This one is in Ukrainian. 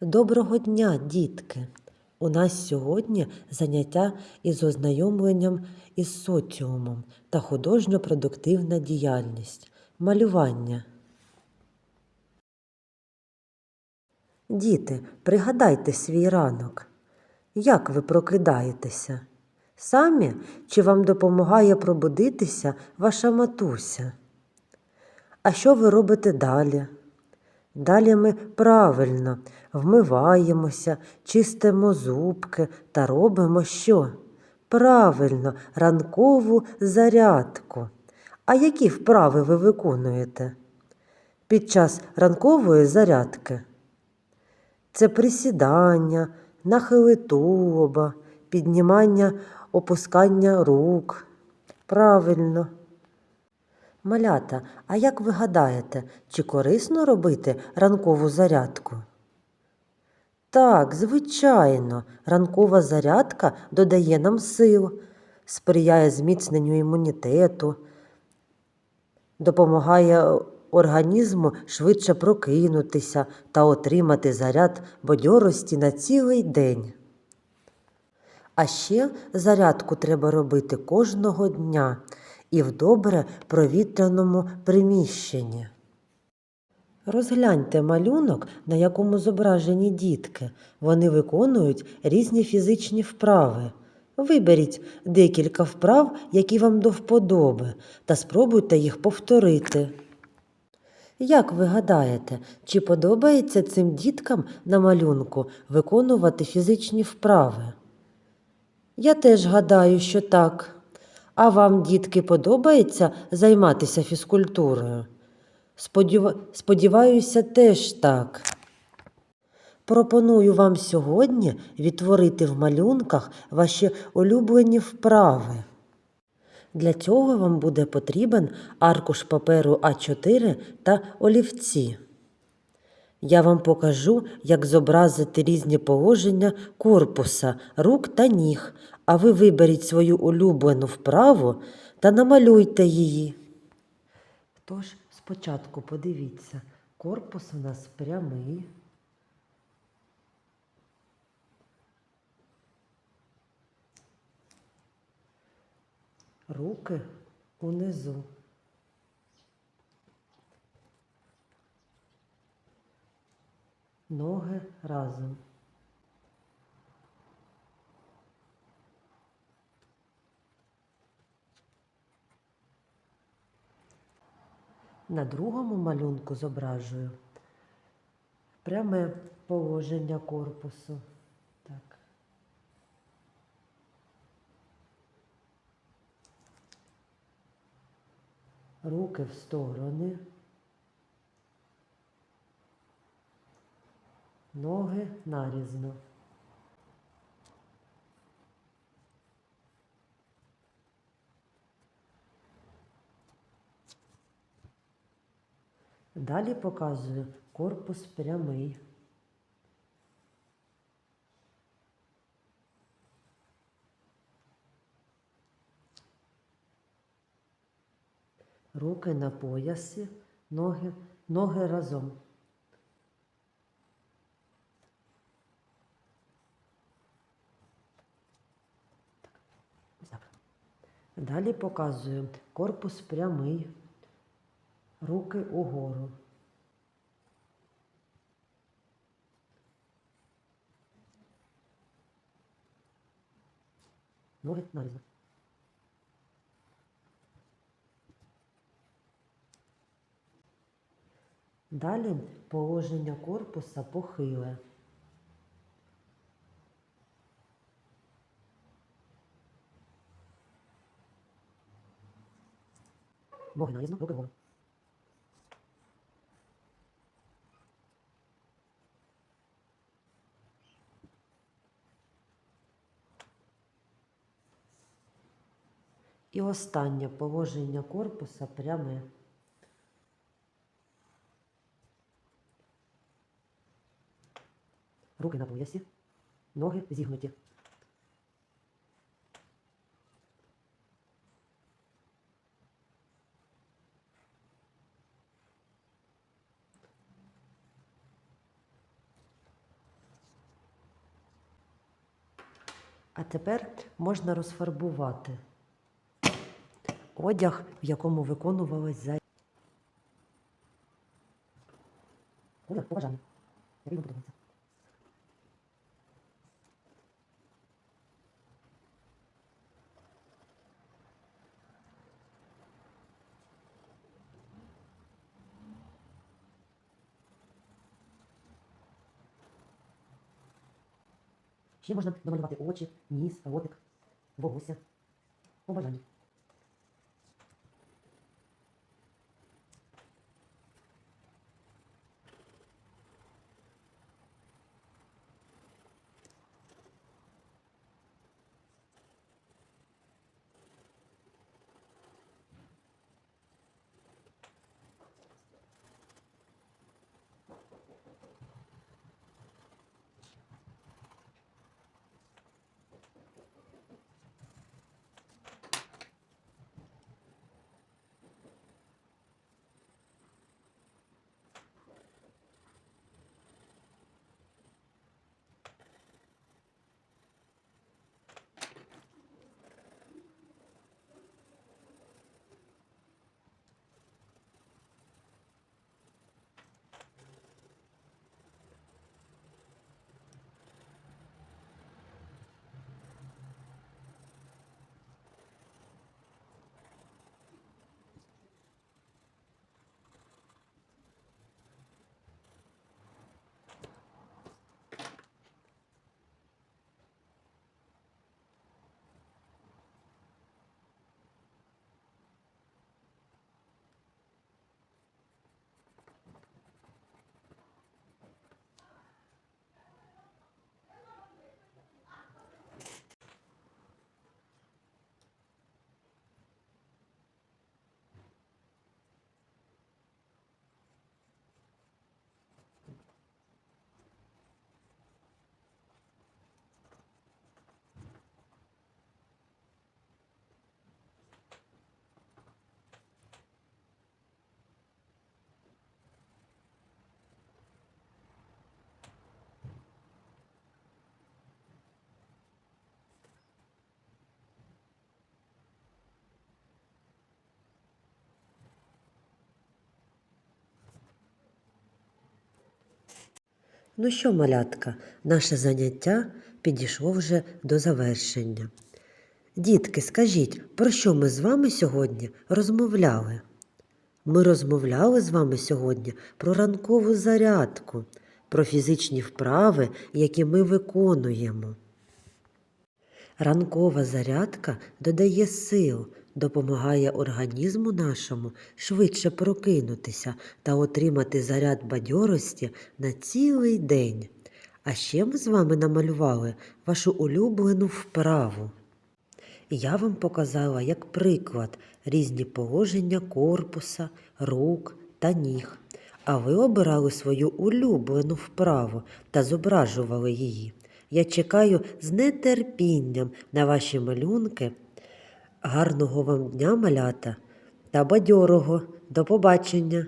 Доброго дня, дітки! У нас сьогодні заняття із ознайомленням із соціумом та художньо-продуктивна діяльність, малювання. Діти, пригадайте свій ранок. Як ви прокидаєтеся? Самі чи вам допомагає пробудитися ваша матуся? А що ви робите далі? Далі ми правильно вмиваємося, чистимо зубки та робимо що? Правильно, ранкову зарядку. А які вправи ви виконуєте? Під час ранкової зарядки? Це присідання, нахили тулуба, піднімання, опускання рук. Правильно. Малята, а як ви гадаєте, чи корисно робити ранкову зарядку? Так, звичайно, ранкова зарядка додає нам сил, сприяє зміцненню імунітету, допомагає організму швидше прокинутися та отримати заряд бадьорості на цілий день. А ще зарядку треба робити кожного дня і в добре провітряному приміщенні. Розгляньте малюнок, на якому зображені дітки. Вони виконують різні фізичні вправи. Виберіть декілька вправ, які вам до вподоби, та спробуйте їх повторити. Як ви гадаєте, чи подобається цим діткам на малюнку виконувати фізичні вправи? Я теж гадаю, що так. А вам, дітки, подобається займатися фізкультурою? Сподів... Сподіваюся, теж так. Пропоную вам сьогодні відтворити в малюнках ваші улюблені вправи. Для цього вам буде потрібен аркуш паперу А4 та олівці. Я вам покажу, як зобразити різні положення корпуса, рук та ніг, а ви виберіть свою улюблену вправу та намалюйте її. Тож, спочатку подивіться, корпус у нас прямий. Руки унизу. Ноги разом. На другому малюнку зображую пряме положення корпусу. Так. Руки в сторони. Ноги нарізно. Далі показую. Корпус прямий. Руки на поясі, ноги, ноги разом. Далі показую. Корпус прямий, руки угору. Ноги нарізно. Далі положення корпуса похиле. Ноги нарізно, руки вгору. І останнє положення корпуса пряме. Руки на поясі, ноги зігнуті. А тепер можна розфарбувати одяг, в якому виконувалось за. Одяг побажання. Ще можна намалювати очі, ніс, ротик, волосся. По Ну що, малятка, наше заняття підійшло вже до завершення. Дітки, скажіть, про що ми з вами сьогодні розмовляли? Ми розмовляли з вами сьогодні про ранкову зарядку, про фізичні вправи, які ми виконуємо. Ранкова зарядка додає сил, допомагає організму нашому швидше прокинутися та отримати заряд бадьорості на цілий день. А ще ми з вами намалювали вашу улюблену вправу. Я вам показала як приклад різні положення корпуса, рук та ніг. А ви обирали свою улюблену вправу та зображували її. Я чекаю з нетерпінням на ваші малюнки. Гарного вам дня, малята, та бадьорого. До побачення!